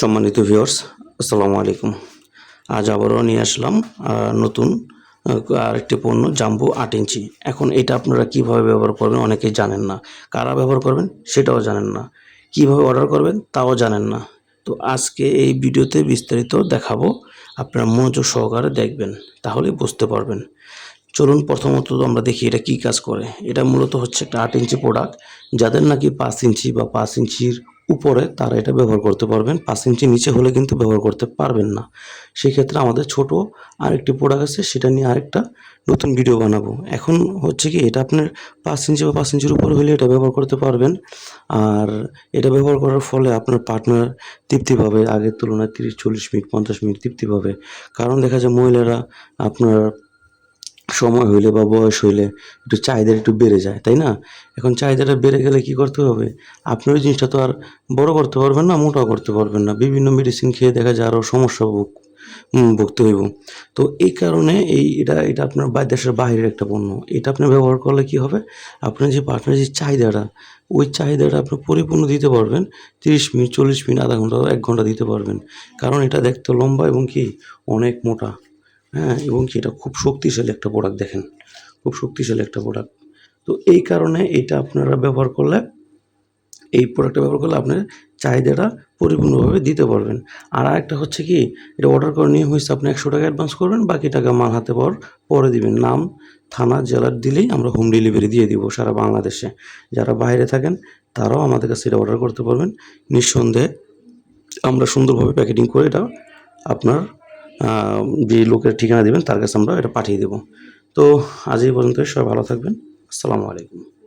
সম্মানিত ভিউয়ার্স আসসালামু আলাইকুম। আজ আবারও নিয়ে আসলাম নতুন আরেকটি পণ্য, জাম্বু আট ইঞ্চি। এখন এটা আপনারা কীভাবে ব্যবহার করবেন অনেকেই জানেন না। কারা ব্যবহার করবেন সেটাও জানেন না। কীভাবে অর্ডার করবেন তাও জানেন না। তো আজকে এই ভিডিওতে বিস্তারিত দেখাবো, আপনারা মনোযোগ সহকারে দেখবেন তাহলে বুঝতে পারবেন। চলুন প্রথমত আমরা দেখি এটা কি কাজ করে। এটা মূলত হচ্ছে একটা আট ইঞ্চি প্রোডাক্ট যাদের নাকি পাঁচ ইঞ্চি বা পাঁচ ইঞ্চির উপরে তারা এটা ব্যবহার করতে পারবেন। পাঁচ ইঞ্চি নিচে হলে কিন্তু ব্যবহার করতে পারবেন না। সেক্ষেত্রে আমাদের ছোট আরেকটি প্রোডাক্ট আছে, সেটা নিয়ে আরেকটা নতুন ভিডিও বানাবো। এখন হচ্ছে কি, এটা আপনার পাঁচ ইঞ্চি বা পাঁচ ইঞ্চির উপরে হলে এটা ব্যবহার করতে পারবেন। আর এটা ব্যবহার করার ফলে আপনার পার্টনার তৃপ্তি পাবে। আগের তুলনায় তিরিশ, চল্লিশ মিনিট, পঞ্চাশ মিনিট তৃপ্তি পাবে। কারণ দেখা যায় মহিলারা আপনার সময় হইলে বা বয়স হইলে একটু চাহিদা একটু বেড়ে যায়, তাই না? এখন চাহিদাটা বেড়ে গেলে কি করতে হবে? আপনি ওই জিনিসটা তো আর বড় করতে পারবেন না, মোটাও করতে পারবেন না। বিভিন্ন মেডিসিন খেয়ে দেখা যায় আরও সমস্যা ভোগ ভুগতে হইব। তো এই কারণে এই এটা এটা আপনার দেশের বাইরের একটা পণ্য। এটা আপনি ব্যবহার করলে কি হবে? আপনার যে পার্টনার যে চাহিদাটা, ওই চাহিদাটা আপনি পরিপূর্ণ দিতে পারবেন। তিরিশ মিনিট, চল্লিশ মিনিট, আধা ঘণ্টা, এক ঘণ্টা দিতে পারবেন। কারণ এটা দেখতে লম্বা এবং কি? অনেক মোটা। হ্যাঁ এবং এটা খুব শক্তিশালী একটা প্রোডাক্ট দেখেন। খুব শক্তিশালী একটা প্রোডাক্ট তো এই কারণে এটা আপনারা ব্যবহার করলে, এই প্রোডাক্টটা ব্যবহার করলে আপনার চাহিদাটা পরিপূর্ণভাবে দিতে পারবেন। আর আরেকটা হচ্ছে কি, এটা অর্ডার করে নিয়ে হয়েছে আপনি একশো টাকা অ্যাডভান্স করবেন, বাকি টাকা মাল হাতে পর পরে দিবেন। নাম, থানা, জেলার দিলেই আমরা হোম ডেলিভারি দিয়ে দিব সারা বাংলাদেশে। যারা বাইরে থাকেন, তারাও আমাদের কাছে এটা অর্ডার করতে পারবেন। নিঃসন্দেহে আমরা সুন্দরভাবে প্যাকেটিং করে এটা আপনার যে লোকের ঠিকানা দিবেন, তার কাছে আমরা এটা পাঠিয়ে দেব। তো আজ এই পর্যন্ত সবাই ভালো থাকবেন। আসসালামু আলাইকুম।